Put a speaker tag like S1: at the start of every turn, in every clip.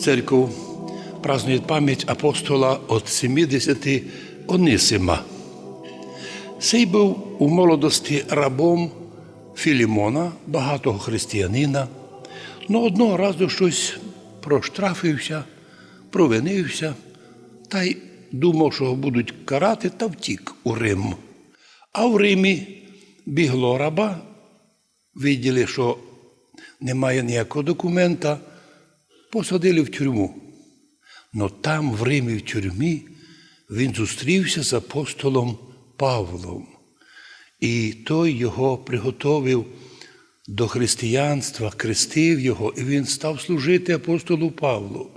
S1: церков празднує пам'ять апостола от 70 Онисима. Цей був у молодості рабом Філімона, багатого християнина, но одного разу щось проштрафився, провинився та й думав, що будуть карати, та втік у Рим. А в Римі бігло раба, виділи, що немає ніякого документа, посадили в тюрму. Но там, в Римі, в тюрмі, він зустрівся з апостолом Павлом. І той його приготовив до християнства, крестив його, і він став служити апостолу Павлу.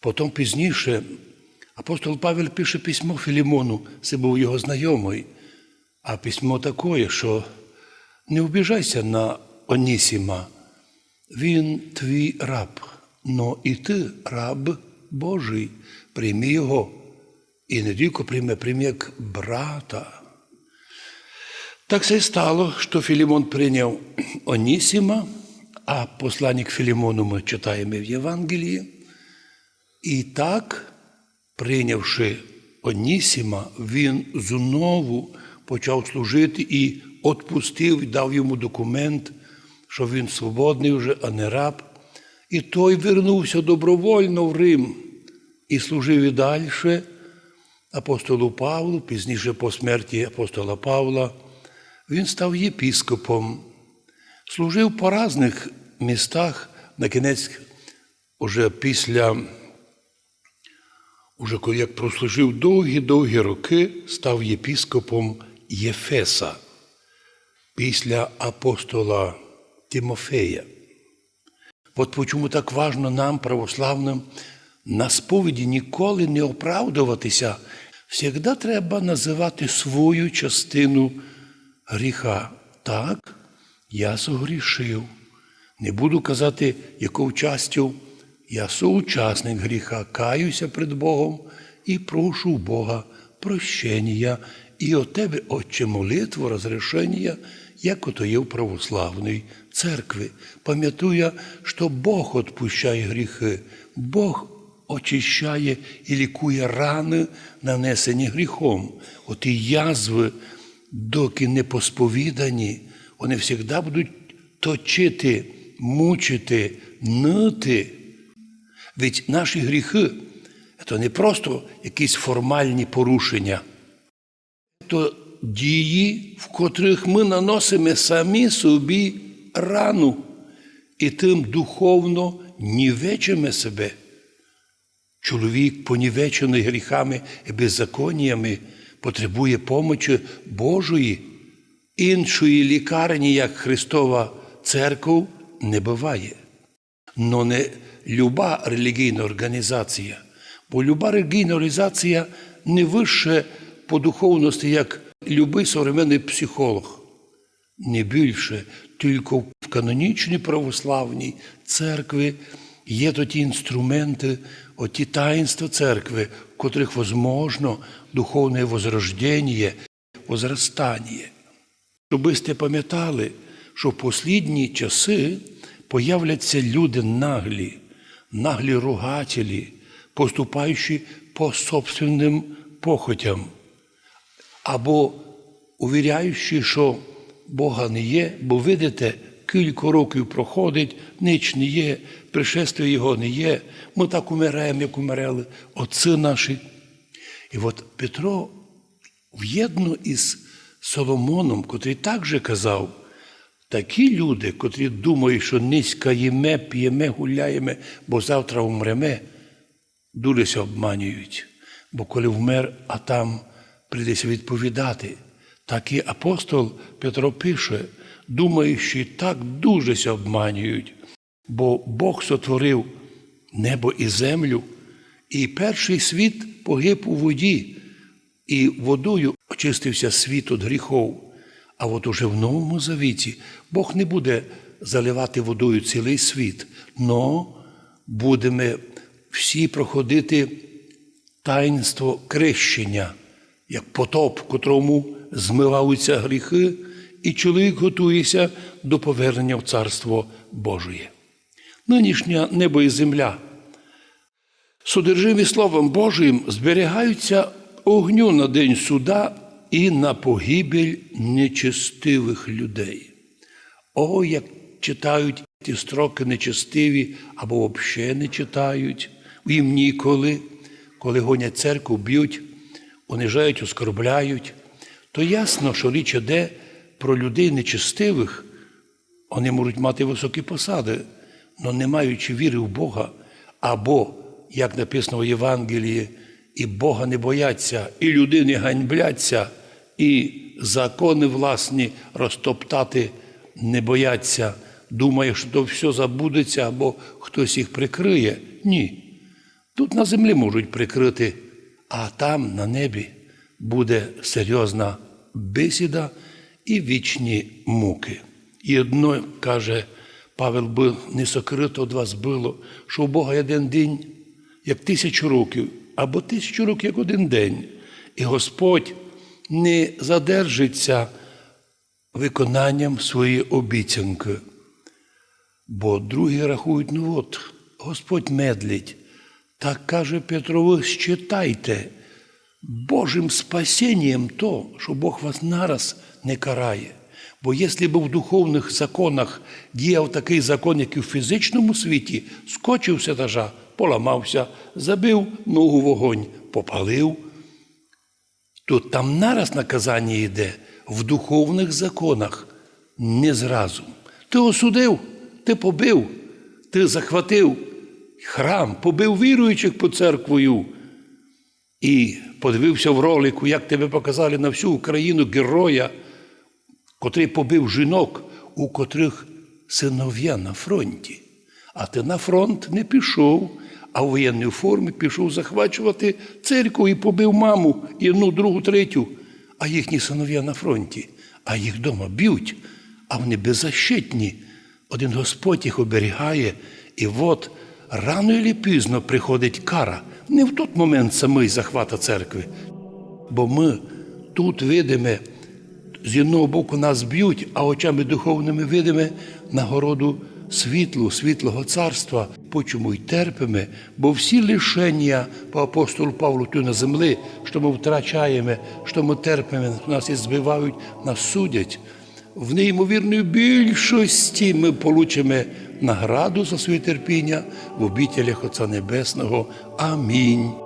S1: Потім пізніше апостол Павел пише письмо Філімону, це був його знайомий. А письмо таке, що не обіжайся на Онісіма, він твій раб, но і ти раб Божий, прийми його. І не тільки прийми, прийми як брата. Так все стало, що Філімон прийняв Онісіма, а посланник Філімону ми читаємо в Євангелії. І так, прийнявши Онісіма, він знову почав служити і відпустив, дав йому документ, що він свободний вже, а не раб. І той вернувся добровольно в Рим і служив і далі апостолу Павлу, пізніше по смерті апостола Павла. Він став єпіскопом, служив по різних містах, на кінець, уже після, уже як прослужив довгі-довгі роки, став єпіскопом Єфеса після апостола Тимофея. От чому так важно нам, православним, на сповіді ніколи не оправдуватися. Всегда треба називати свою частину гріха. Так, я согрішив. Не буду казати, якою частю я соучасник гріха, каюся пред Богом і прошу Бога прощення і от тебе, Отче, молитву, розрішення, як ото є в православній церкві. Пам'ятуя, що Бог відпущає гріхи, Бог очищає і лікує рани, нанесені гріхом. От і язви, доки не посповідані, вони завжди будуть точити, мучити, нити. Ведь наші гріхи це не просто якісь формальні порушення, то дії, в котрих ми наносимо самі собі рану і тим духовно нівечимо себе. Чоловік, понівечений гріхами і беззаконнями, потребує помочі Божої, іншої лікарні, як Христова Церква, не буває. Но не люба релігійна організація, бо люба релігійна організація не вище по духовності, як любий современний психолог. Не більше, тільки в канонічній православній церкві є то ті інструменти, оті таїнства церкви, в котрих возможно духовне возрождення, возростання. Щоб ви сте пам'ятали, що в послідні часи появляться люди наглі, наглі ругателі, поступаючи по собственним похотям, або увіряючи, що Бога не є, бо видите, кілька років проходить, ніч не є, пришествия Його не є, ми так умираємо, як умерли, отці наші. І от Петро в'єдно із Соломоном, котрий також казав, такі люди, котрі думають, що низька їме, п'єме, гуляємо, бо завтра умреме, дуже обманюють. Бо коли вмер, а там прийдеться відповідати. Так і апостол Петро пише, думаючи, так дуже обманюють, бо Бог сотворив небо і землю, і перший світ погиб у воді, і водою очистився світ від гріхов. А от уже в Новому Завіті Бог не буде заливати водою цілий світ, но будемо всі проходити таїнство крещення, як потоп, котрому змиваються гріхи, і чоловік готується до повернення в Царство Божє. Нинішня небо і земля Содержимі Словом Божим зберігаються огню на день суда і на погибель нечестивих людей. О, як читають ті строки нечестиві або взагалі не читають, їм ніколи, коли гонять церкву, б'ють, унижають, оскорбляють, то ясно, що річ іде про людей нечестивих, вони можуть мати високі посади, але не маючи віри в Бога, або, як написано в Євангелії, і Бога не бояться, і людини ганьбляться, і закони власні розтоптати не бояться, думає, що то все забудеться або хтось їх прикриє. Ні. Тут на землі можуть прикрити, а там на небі буде серйозна бесіда і вічні муки. І одно каже Павел, би не сокрито від вас було, що у Бога один день, як тисячу років, або тисячу років, як один день. І Господь не задержиться виконанням своєї обіцянки. Бо другі рахують, ну от, Господь медлить. Так каже Петро, ви считайте Божим спасінням то, що Бог вас нараз не карає. Бо якщо б в духовних законах діяв такий закон, як і в фізичному світі, скочив з етажа, поламався, забив ногу вогонь, попалив, то там нараз наказання йде в духовних законах не зразу. Ти осудив, ти побив, ти захватив храм, побив віруючих по церквою і подивився в ролику, як тебе показали на всю Україну героя, котрий побив жінок, у котрих синов'я на фронті. А ти на фронт не пішов, а в воєнній формі пішов захвачувати церкву і побив маму, і одну, другу, третю, а їхні синов'я на фронті, а їх вдома б'ють, а вони беззащитні. Один Господь їх оберігає, і от рано чи пізно приходить кара. Не в той момент самий захвата церкви, бо ми тут видимо, з одного боку нас б'ють, а очами духовними видимо нагороду світлу, світлого царства, почому й терпимо, бо всі лишення по апостолу Павлу тут на землі, що ми втрачаємо, що ми терпимо, нас і збивають, нас судять. В неймовірної більшості ми получимо награду за своє терпіння в обітелях Отця Небесного. Амінь.